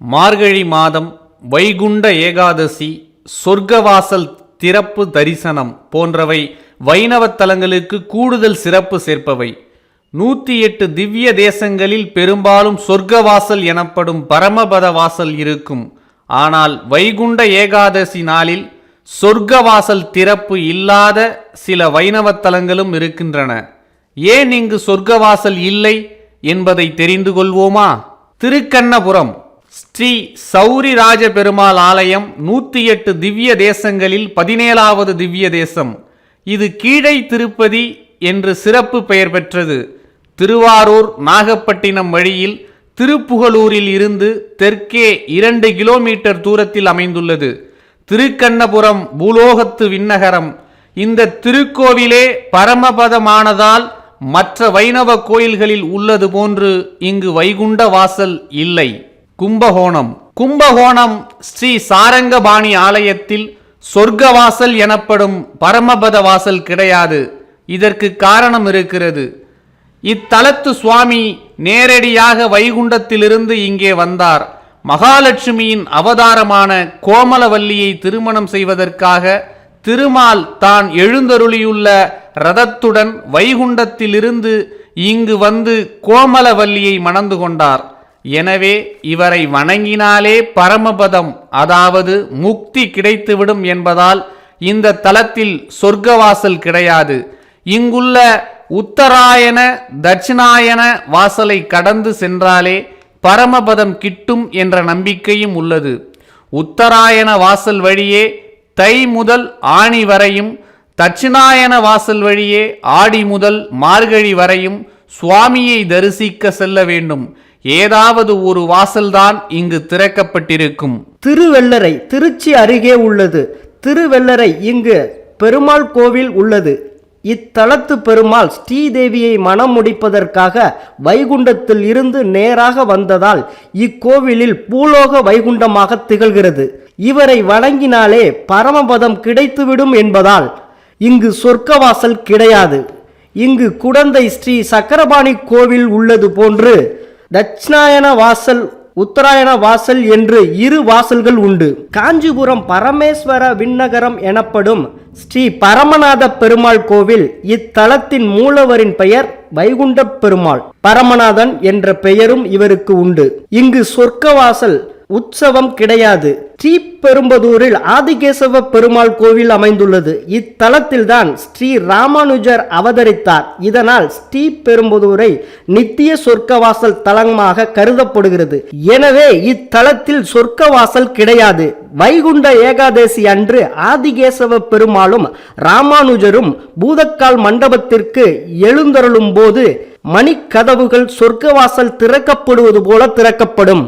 மார்கழி மாதம் வைகுண்ட ஏகாதசி சொர்க்கவாசல் திறப்பு தரிசனம் போன்றவை வைணவத்தலங்களுக்கு கூடுதல் சிறப்பு சேர்ப்பவை. நூற்றி எட்டு திவ்ய தேசங்களில் பெரும்பாலும் சொர்க்கவாசல் எனப்படும் பரமபத வாசல் இருக்கும். ஆனால் வைகுண்ட ஏகாதசி நாளில் சொர்க்கவாசல் திறப்பு இல்லாத சில வைணவத் தலங்களும் இருக்கின்றன. ஏன் இங்கு சொர்க்கவாசல் இல்லை என்பதை தெரிந்து கொள்வோமா? திருக்கண்ணபுரம் ஸ்ரீ சௌரி ராஜ பெருமாள் ஆலயம் நூற்றி எட்டு திவ்ய தேசங்களில் பதினேழாவது திவ்ய தேசம். இது கீழை திருப்பதி என்று சிறப்பு பெயர் பெற்றது. திருவாரூர் நாகப்பட்டினம் வழியில் திருப்புகலூரில் இருந்து தெற்கே இரண்டு கிலோமீட்டர் தூரத்தில் அமைந்துள்ளது. திருக்கண்ணபுரம் பூலோகத்து விண்ணகரம். இந்த திருக்கோவிலே பரமபதமானதால் மற்ற வைணவ கோயில்களில் உள்ளது போன்று இங்கு வைகுண்ட வாசல் இல்லை. கும்பகோணம். கும்பகோணம் ஸ்ரீ சாரங்கபாணி ஆலயத்தில் சொர்க்கவாசல் எனப்படும் பரமபத வாசல் கிடையாது. இதற்கு காரணம் இருக்கிறது. இத்தலத்து சுவாமி நேரடியாக வைகுண்டத்திலிருந்து இங்கே வந்தார். மகாலட்சுமியின் அவதாரமான கோமலவல்லியை திருமணம் செய்வதற்காக திருமால் தான் எழுந்தருளியுள்ள ரதத்துடன் வைகுண்டத்திலிருந்து இங்கு வந்து கோமலவல்லியை மணந்து கொண்டார். எனவே இவரை வணங்கினாலே பரமபதம் அதாவது முக்தி கிடைத்துவிடும் என்பதால் இந்த தலத்தில் சொர்க்கவாசல் கிடையாது. இங்குள்ள உத்தராயண தட்சிணாயன வாசலை கடந்து சென்றாலே பரமபதம் கிட்டும் என்ற நம்பிக்கையும் உள்ளது. உத்தராயண வாசல் வழியே தை முதல் ஆணி வரையும் தட்சிணாயன வாசல் வழியே ஆடி முதல் மார்கழி வரையும் சுவாமியை தரிசிக்க செல்ல வேண்டும். ஏதாவது ஒரு வாசல்தான் இங்கு திறக்கப்பட்டிருக்கும். திருவெள்ளரை திருச்சி அருகே உள்ளது. திருவெள்ளரை இங்கு பெருமாள் கோவில் உள்ளது. இத்தலத்து பெருமாள் ஸ்ரீதேவியை மனம் முடிப்பதற்காக வைகுண்டத்தில் இருந்து நேராக வந்ததால் இக்கோவிலில் பூலோக வைகுண்டமாக திகழ்கிறது. இவரை வணங்கினாலே பரமபதம் கிடைத்துவிடும் என்பதால் இங்கு சொர்க்கவாசல் கிடையாது. இங்கு குடந்தை ஸ்ரீ சக்கரபாணி கோவில் உள்ளது போன்று தட்சிணாயன வாசல் உத்தராயண வாசல் என்று இரு வாசல்கள் உண்டு. காஞ்சிபுரம் பரமேஸ்வர விண்ணகரம் எனப்படும் ஸ்ரீ பரமநாத பெருமாள் கோவில் இத்தலத்தின் மூலவரின் பெயர் வைகுண்ட பெருமாள். பரமநாதன் என்ற பெயரும் இவருக்கு உண்டு. இங்கு சொர்க்க வாசல் உற்சவம் கிடையாது. ஸ்ரீபெரும்பதூரில் ஆதிகேசவ பெருமாள் கோவில் அமைந்துள்ளது. இத்தலத்தில்தான் ஸ்ரீ ராமானுஜர் அவதரித்தார். இதனால் ஸ்ரீபெரும்பதூரை நித்திய சொர்க்கவாசல் தலமாக கருதப்படுகிறது. எனவே இத்தலத்தில் சொர்க்கவாசல் கிடையாது. வைகுண்ட ஏகாதசி அன்று ஆதிகேசவ பெருமாளும் ராமானுஜரும் பூதக்கால் மண்டபத்திற்கு எழுந்தருளும் போது மணிக்கதவுகள் சொர்க்கவாசல் திறக்கப்படுவது போல திறக்கப்படும்.